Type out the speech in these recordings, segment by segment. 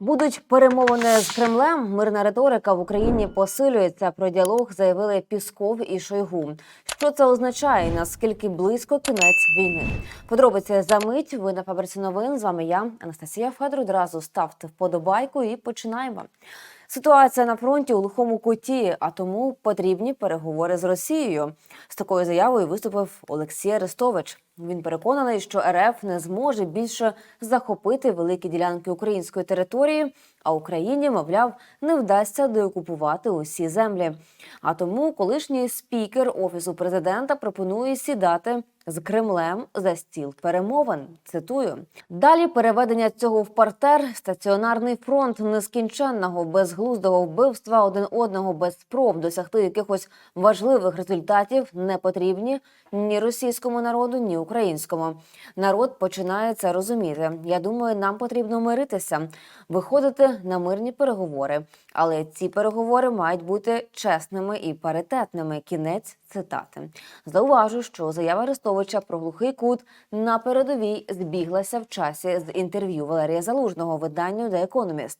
Будуть перемовини з Кремлем. Мирна риторика в Україні посилюється. Про діалог заявили Пісков і Шойгу. Що це означає? Наскільки близько кінець війни? Подробиці за мить. Ви на фабриці новин. З вами я, Анастасія Федор. Одразу ставте вподобайку і починаємо. Ситуація на фронті у глухому куті, а тому потрібні переговори з Росією. З такою заявою виступив Олексій Арестович. Він переконаний, що РФ не зможе більше захопити великі ділянки української території, а Україні, мовляв, не вдасться деокупувати усі землі. А тому колишній спікер офісу президента пропонує сідати з Кремлем за стіл перемовин. Цитую: далі переведення цього в партер, стаціонарний фронт нескінченного безглуздого вбивства один одного без спроб досягти якихось важливих результатів не потрібні ні російському народу, ні українському. Народ починає це розуміти. Я думаю, нам потрібно миритися, виходити на мирні переговори. Але ці переговори мають бути чесними і паритетними. Кінець цитати. Зауважу, що заява Арестовича про глухий кут на передовій збіглася в часі з інтерв'ю Валерія Залужного виданню The Economist.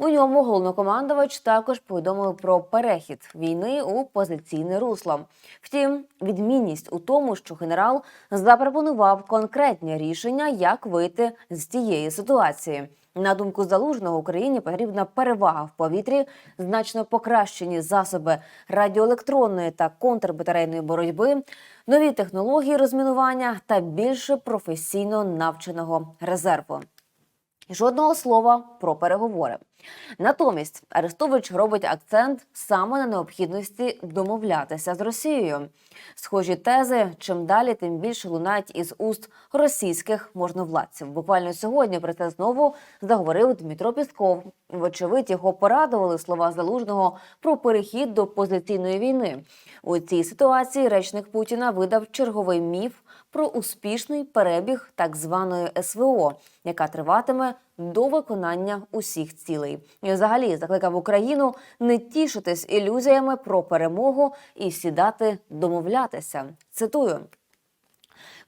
У ньому головнокомандувач також повідомив про перехід війни у позиційне русло. Втім, відмінність у тому, що генерал запропонував конкретні рішення, як вийти з тієї ситуації. На думку залужного Україні потрібна перевага в повітрі, значно покращені засоби радіоелектронної та контрбатарейної боротьби, нові технології розмінування та більше професійно навченого резерву. Жодного слова про переговори. Натомість Арестович робить акцент саме на необхідності домовлятися з Росією. Схожі тези чим далі, тим більше лунають із уст російських можновладців. Буквально сьогодні про це знову заговорив Дмитро Пісков. Вочевидь, його порадували слова залужного про перехід до позиційної війни. У цій ситуації речник Путіна видав черговий міф про успішний перебіг так званої СВО, яка триватиме до виконання усіх цілей. І взагалі закликав Україну не тішитись ілюзіями про перемогу і сідати домовлятися. Цитую.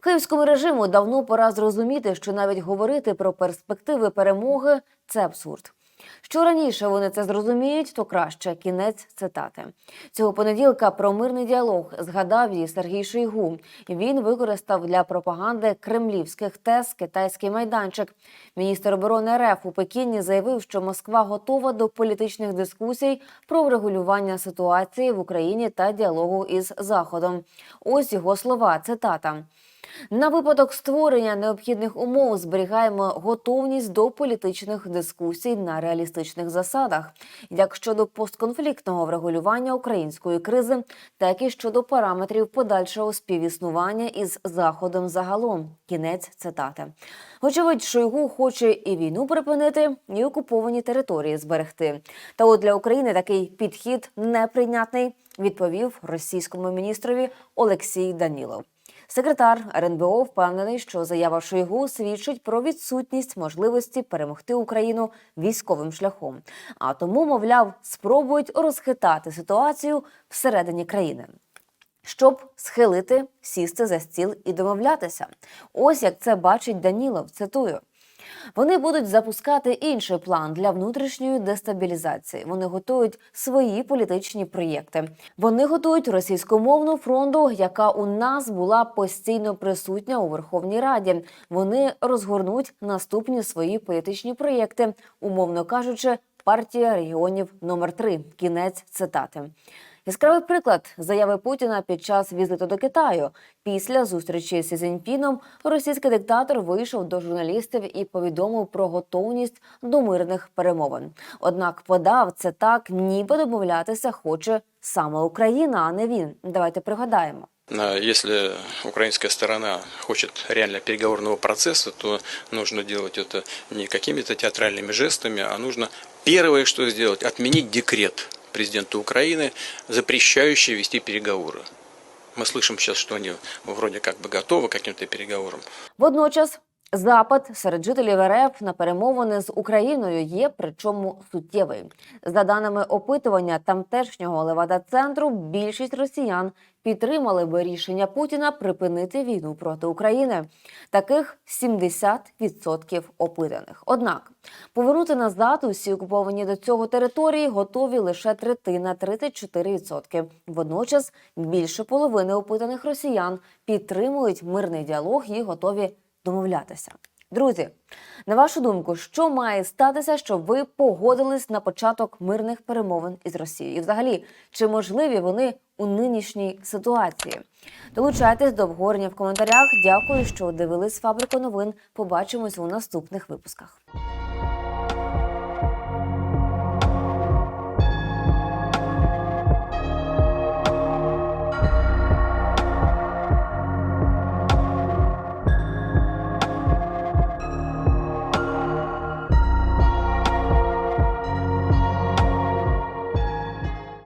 Київському режиму давно пора зрозуміти, що навіть говорити про перспективи перемоги це абсурд. Що раніше вони це зрозуміють, то краще кінець цитати цього понеділка. Про мирний діалог згадав її Сергій Шойгу. Він використав для пропаганди кремлівських тез китайський майданчик. Міністр оборони РФ у Пекіні заявив, що Москва готова до політичних дискусій про врегулювання ситуації в Україні та діалогу із Заходом. Ось його слова. Цитата. На випадок створення необхідних умов зберігаємо готовність до політичних дискусій на реалістичних засадах, як щодо постконфліктного врегулювання української кризи, так і щодо параметрів подальшого співіснування із заходом загалом. Кінець цитати. Очевидь, Шойгу хоче і війну припинити, і окуповані території зберегти. Та от для України такий підхід неприйнятний, відповів російському міністрові Олексій Данілов. Секретар РНБО впевнений, що заява Шойгу свідчить про відсутність можливості перемогти Україну військовим шляхом. А тому, мовляв, спробують розхитати ситуацію всередині країни. Щоб схилити, сісти за стіл і домовлятися. Ось як це бачить Данілов. Цитую. Вони будуть запускати інший план для внутрішньої дестабілізації. Вони готують свої політичні проєкти. Вони готують російськомовну фронту, яка у нас була постійно присутня у Верховній Раді. Вони розгорнуть наступні свої політичні проєкти, умовно кажучи, партія регіонів номер 3 Кінець цитати. Яскравий приклад заяви Путіна під час візиту до Китаю. Після зустрічі з Зіньпіном російський диктатор вийшов до журналістів і повідомив про готовність до мирних перемовин. Однак подав це так, ніби домовлятися хоче саме Україна, а не він. Давайте пригадаємо. Если украинская сторона хочет реально переговорного процесса, то нужно делать это не какими-то театральными жестами, а нужно первое, что сделать, отменить декрет президента Украины, запрещающий вести переговоры. Мы слышим сейчас, что они вроде как бы готовы к каким-то переговорам. Водночас Запит серед жителів РФ на перемовини з Україною є, причому суттєвий. За даними опитування тамтешнього Левада-центру, більшість росіян підтримали би рішення Путіна припинити війну проти України. Таких 70% опитаних. Однак повернути назад усі окуповані до цього території готові лише третина 34%. Водночас більше половини опитаних росіян підтримують мирний діалог і готові домовлятися. Друзі, на вашу думку, що має статися, щоб ви погодились на початок мирних перемовин із Росією? І взагалі, чи можливі вони у нинішній ситуації? Долучайтесь до обговорення в коментарях. Дякую, що дивились фабрику новин. Побачимось у наступних випусках.